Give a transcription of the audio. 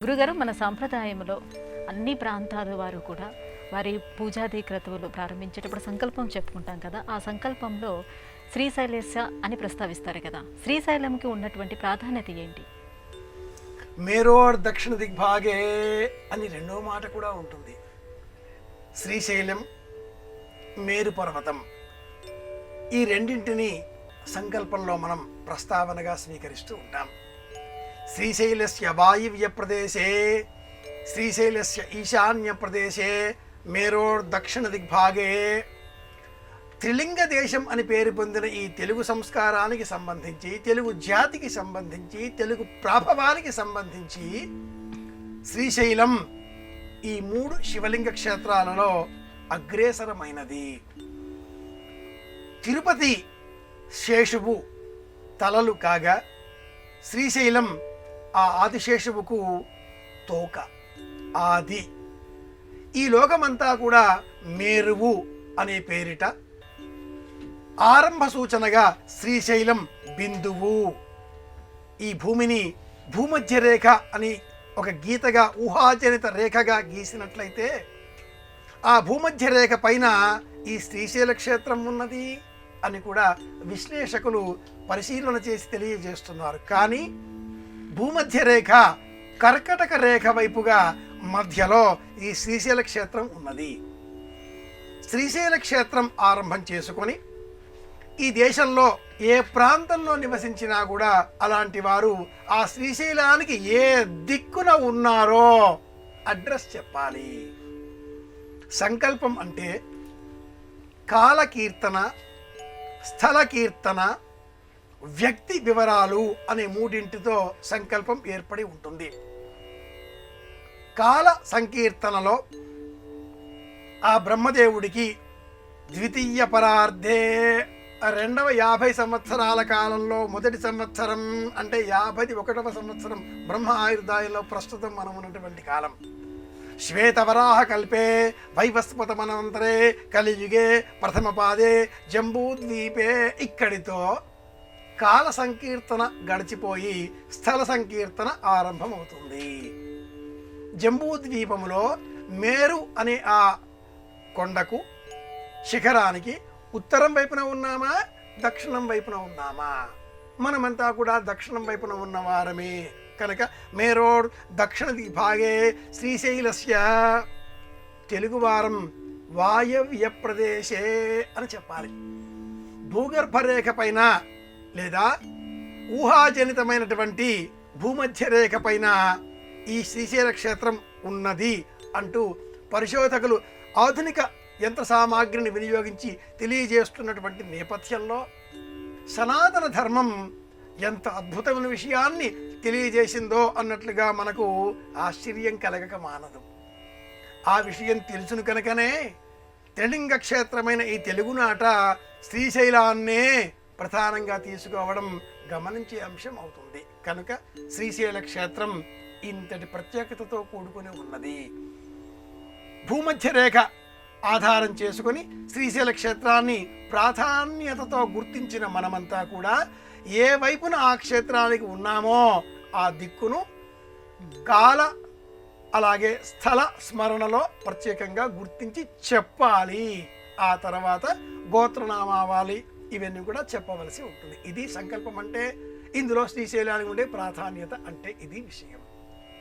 గురుగారు మన సాంప్రదాయంలో అన్ని ప్రాంతాల వారు కూడా వారి పూజాది క్రతువులు ప్రారంభించేటప్పుడు సంకల్పం చెప్పుకుంటాం కదా. ఆ సంకల్పంలో శ్రీశైలేశ అని ప్రస్తావిస్తారు కదా. శ్రీశైలంకి ఉన్నటువంటి ప్రాధాన్యత ఏంటి? మేరోర్ దక్షిణ దిగ్భాగే అని రెండో మాట కూడా ఉంటుంది. శ్రీశైలం మేరు పర్వతం ఈ రెండింటిని సంకల్పంలో మనం ప్రస్తావనగా స్వీకరిస్తూ ఉంటాం. శ్రీశైలస్య వాయువ్య ప్రదేశే శ్రీశైలస్య ఈశాన్య ప్రదేశే మేరోర్ దక్షిణ దిగ్భాగే. త్రిలింగ దేశం అని పేరు పొందిన ఈ తెలుగు సంస్కారానికి సంబంధించి తెలుగు జాతికి సంబంధించి తెలుగు ప్రాభవానికి సంబంధించి శ్రీశైలం ఈ మూడు శివలింగ క్షేత్రాలలో అగ్రేసరమైనది. తిరుపతి శేషువు తలలు కాగా శ్రీశైలం ఆ ఆదిశేషువుకు తోక ఆది. ఈ లోకమంతా కూడా మేరువు అనే పేరిట ఆరంభ సూచనగా శ్రీశైలం బిందువు. ఈ భూమిని భూమధ్య రేఖ అని ఒక గీతగా ఊహాజనిత రేఖగా గీసినట్లయితే ఆ భూమధ్య రేఖ పైన ఈ శ్రీశైల క్షేత్రం ఉన్నది అని కూడా విశ్లేషకులు పరిశీలన చేసి తెలియజేస్తున్నారు. కానీ భూమధ్య రేఖ కర్కటక రేఖ వైపుగా మధ్యలో ఈ శ్రీశైల క్షేత్రం ఉన్నది. శ్రీశైల క్షేత్రం ఆరంభం చేసుకొని ఈ దేశంలో ఏ ప్రాంతంలో నివసించినా కూడా అలాంటి వారు ఆ శ్రీశైలానికి ఏ దిక్కున ఉన్నారో అడ్రస్ చెప్పాలి. సంకల్పం అంటే కాలకీర్తన స్థల కీర్తన వ్యక్తి వివరాలు అనే మూడింటితో సంకల్పం ఏర్పడి ఉంటుంది. కాల సంకీర్తనలో ఆ బ్రహ్మదేవుడికి ద్వితీయ పరార్థే రెండవ యాభై సంవత్సరాల కాలంలో మొదటి సంవత్సరం అంటే యాభై ఒకటవ సంవత్సరం బ్రహ్మ ఆయుర్దాయంలో ప్రస్తుతం మనం ఉన్నటువంటి కాలం. శ్వేతవరాహ కల్పే వైవస్పతమనంతరే కలియుగే ప్రథమ పాదే జంబూద్వీపే ఇక్కడితో కాల సంకీర్తన గడిచిపోయి స్థల సంకీర్తన ఆరంభమవుతుంది. జంబూద్వీపములో మేరు అనే ఆ కొండకు శిఖరానికి ఉత్తరం వైపున ఉన్నామా? దక్షిణం వైపున ఉన్నామా? మనమంతా కూడా దక్షిణం వైపున ఉన్నవారమే కనుక మేరోడ్ దక్షిణ విభాగే శ్రీశైలస్య తెలుగువారం వాయవ్య ప్రదేశే అని చెప్పాలి. భూగర్భరేఖ పైన లేదా ఊహాజనితమైనటువంటి భూమధ్య రేఖ పైన ఈ శ్రీశైల క్షేత్రం ఉన్నది అంటూ పరిశోధకులు ఆధునిక యంత్ర సామాగ్రిని వినియోగించి తెలియజేస్తున్నటువంటి నేపథ్యంలో సనాతన ధర్మం ఎంత అద్భుతమైన విషయాన్ని తెలియజేసిందో అన్నట్లుగా మనకు ఆశ్చర్యం కలగక మానదు. ఆ విషయం తెలుసును కనుకనే త్రిలింగ క్షేత్రమైన ఈ తెలుగునాట శ్రీశైలాన్నే ప్రధానంగా తీసుకోవడం గమనించే అంశం అవుతుంది. కనుక శ్రీశైల క్షేత్రం ఇంతటి ప్రత్యేకతతో కూడుకుని ఉన్నది. భూమధ్య రేఖ ఆధారం చేసుకొని శ్రీశైల క్షేత్రాన్ని ప్రాధాన్యతతో గుర్తించిన మనమంతా కూడా ఏ వైపున ఆ క్షేత్రానికి ఉన్నామో ఆ దిక్కును కాల అలాగే స్థల స్మరణలో ప్రత్యేకంగా గుర్తించి చెప్పాలి. ఆ తర్వాత గోత్రనామావాలి ఇవన్నీ కూడా చెప్పవలసి ఉంటుంది. ఇది సంకల్పం అంటే ఇందులో శ్రీశైలానికి ఉండే ప్రాధాన్యత అంటే ఇది విషయం.